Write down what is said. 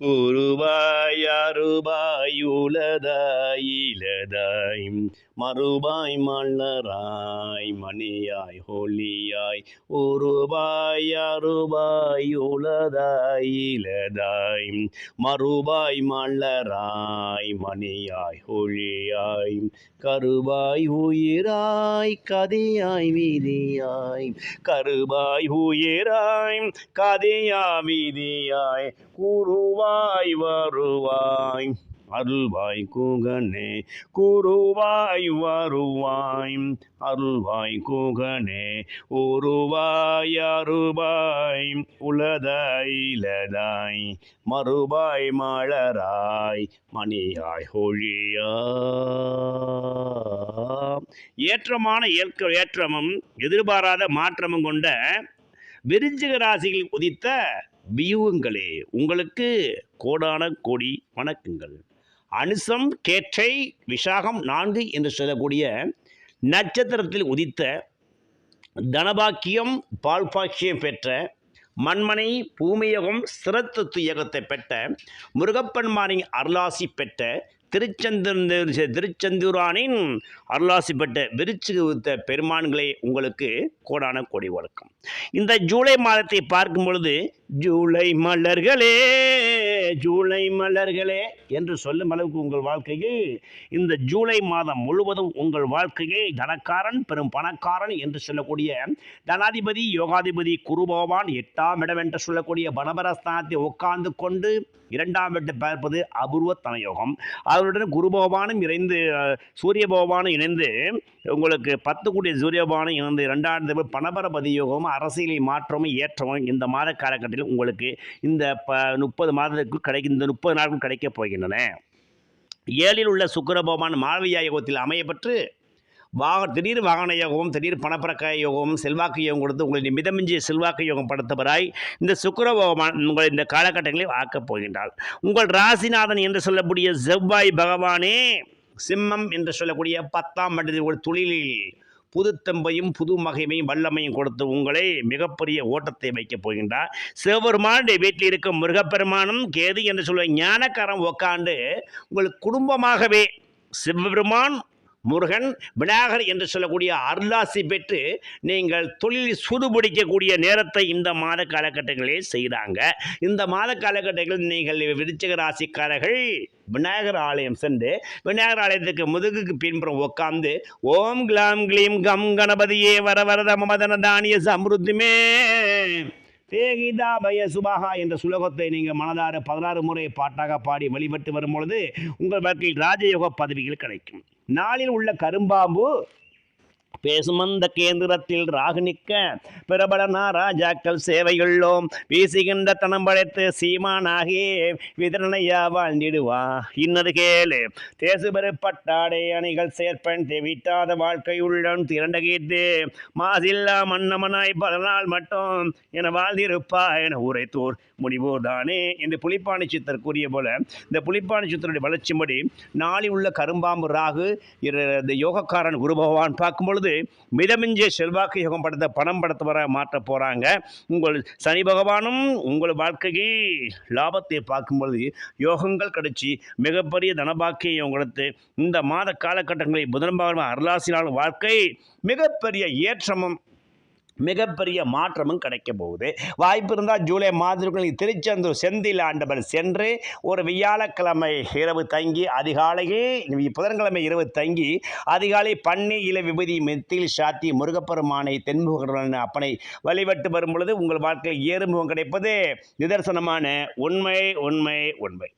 உருவாய் அருபாய் மலராய் மறுபாய் மலராய் மணியாய் ஹோலியாய் உருபாய் அருபாய் உலதாய் இலதாய் மறுபாய் மலராய் மணியாய் ஹோலியாய் கருபாய் உயிராய் கதையாய் வீதியாய் கருபாய் உயிராய் கதையாய் வீதியாய் குருவாய் வருவாய். அருள்வாய் கூகனே குருவாய் வருவாய். அருள்வாய் கூகனே உருவாய் அருபாய் உலதாய் இலதாய் மறுபாய் மலராய். மணியாய் ஹோழியா ஏற்றமான ஏற்க ஏற்றமும் எதிர்பாராத மாற்றமும் கொண்ட விருஞ்சிக ராசியில் உதித்த வியூகங்களே உங்களுக்கு கோடான கோடி வணக்கங்கள். அனுசம் கேற்றை விசாகம் நான்கு என்று சொல்லக்கூடிய நட்சத்திரத்தில் உதித்த தனபாக்கியம் பால்பாக்கியம் பெற்ற மண்மனை பூமியகம் சிரத்தத்து இயக்கத்தை பெற்ற முருகப்பெருமானின் அருளாசி பெற்ற திருச்செந்தூர் திருச்செந்தூரானின் அருளாசி பெற்ற விருச்சிக பெருமான்களே உங்களுக்கு கோடான கோடி வழக்கம் இந்த ஜூலை மாதத்தை பார்க்கும் பொழுது ஜூலை மலர்களே ஜூலை மலர்களே என்று சொல்லும் அளவுக்கு உங்கள் வாழ்க்கையில் இந்த ஜூலை மாதம் முழுவதும் உங்கள் வாழ்க்கையை தனக்காரன் பெரும் பணக்காரன் என்று சொல்லக்கூடிய தனாதிபதி யோகாதிபதி குருபவான் எட்டாம் இடம் என்று சொல்லக்கூடிய பணபரஸ்தானத்தை உட்கார்ந்து கொண்டு இரண்டாம் இடம் பார்ப்பது அபூர்வ தனயோகம். அவருடன் குருபவானும் இணைந்து சூரிய பகவானும் இணைந்து உங்களுக்கு பத்து கோடி சூரிய பகவானும் இணைந்து இரண்டாம் பணபரபதி யோகமும் அரசியலை மாற்றமும் ஏற்றமும் இந்த மாத காலகட்டத்தில் உங்களுக்கு இந்த ப முப்பது மாதத்துக்கு கிடைக்கும் இந்த முப்பது நாட்கள் கிடைக்கப் போகின்றன. ஏழில் உள்ள சுக்கரபகவான் மாளவியா யோகத்தில் அமையப்பெற்று வாக திடீர் வாகன யோகமும் திடீர் பணப்பறக்க யோகமும் செல்வாக்கு யோகம் கொடுத்து உங்களை மிதமிஞ்சிய செல்வாக்கு யோகம் படுத்தவராய் இந்த சுக்கிர பகவான் உங்கள் இந்த காலகட்டங்களில் ஆக்கப் போகின்றார் உங்கள் ராசிநாதன் என்று சொல்லக்கூடிய செவ்வாய் பகவானே சிம்மம் என்று சொல்லக்கூடிய பத்தாம் மண்டலத்தில் ஒரு தொழிலில் புதுத்தம்பையும் புது மகிமையும் வல்லமையும் கொடுத்து உங்களை மிகப்பெரிய ஓட்டத்தை வைக்கப் போகின்றார். சிவபெருமானுடைய வீட்டில் இருக்கும் முருகப்பெருமானும் கேது என்று சொல்லுவேன் ஞானக்காரன் உக்காண்டு உங்கள் குடும்பமாகவே சிவபெருமான் முருகன் விநாயகர் என்று சொல்லக்கூடிய அருளாசி பெற்று நீங்கள் தொழில் சூடுபிடிக்கக்கூடிய நேரத்தை இந்த மாத காலகட்டங்களில் செய்கிறாங்க. இந்த மாத காலகட்டங்களில் நீங்கள் விருச்சிக ராசிக்காரர்கள் விநாயகர் ஆலயம் சென்று விநாயகர் ஆலயத்துக்கு முதுகுக்கு பின்புறம் உட்காந்து ஓம் கிளாம் க்ளீம் கம் கணபதியே வர வரத மமதன தானிய சம்ருத்திமே தேகிதாபய சுபாகா என்ற சுலோகத்தை நீங்கள் மனதார பதினாறு முறை பாட்டாக பாடி வழிபட்டு வரும் பொழுது உங்கள் வாழ்க்கையில் ராஜயோக பதவிகள் கிடைக்கும். நாளில் உள்ள கரும்பாம்பு பேசும் அந்த கேந்திரத்தில் ராகு நிற்க பிரபலனா ராஜாக்கள் சேவையுள்ளோம். வீசுகின்ற தனம் படைத்து சீமானாகி விதரணையா வாழ்ந்திடுவா. இன்னது கேளு தேசுபெரு பட்டாடை அணிகள் சேர்ப்பன் தெவிட்டாத வாழ்க்கை உள்ளன் திரண்ட கீர்த்து மாசில்லா மன்னமனாய் பல நாள் மட்டும் என வாழ்ந்திருப்பா என உரைத்தோர் முடிவோர் தானே. என்று புலிப்பாணி சித்தர் கூறிய போல இந்த புலிப்பாணி சித்தருடைய வளர்ச்சிப்படி நாளில் உள்ள கரும்பாம்பு ராகு இரு- இந்த யோகக்காரன் குரு பகவான் பொழுது மிதமிஞ்சிய செல்வாக்கு யோகம் படுத்த பணம் படுத்த வர மாற்ற போகிறாங்க உங்கள் சனி பகவானும் உங்கள் வாழ்க்கையை லாபத்தை பார்க்கும் பொழுது யோகங்கள் கிடைச்சி மிகப்பெரிய தனபாக்கியம் கொடுத்து இந்த மாத காலகட்டங்களில் புதன் பகவான் அருளாசினால் வாழ்க்கை மிகப்பெரிய ஏற்றமும் மிகப்பெரிய மாற்றமும் கிடைக்க போகுது. வாய்ப்பு இருந்தால் ஜூலை மாதத்துக்குள் திருச்செந்தூர் செந்தில் ஆண்டவர் சென்று ஒரு வியாழக்கிழமை இரவு தங்கி அதிகாலையே புதன்கிழமை இரவு தங்கி அதிகாலை பண்ணி இல விபதி மெத்தில் சாத்தி முருகப்பெருமானை தென்முகன் அப்பனை வழிபட்டு வரும் பொழுது உங்கள் வாழ்க்கையில் ஏறுமுகம் கிடைப்பது நிதர்சனமான உண்மை உண்மை உண்மை.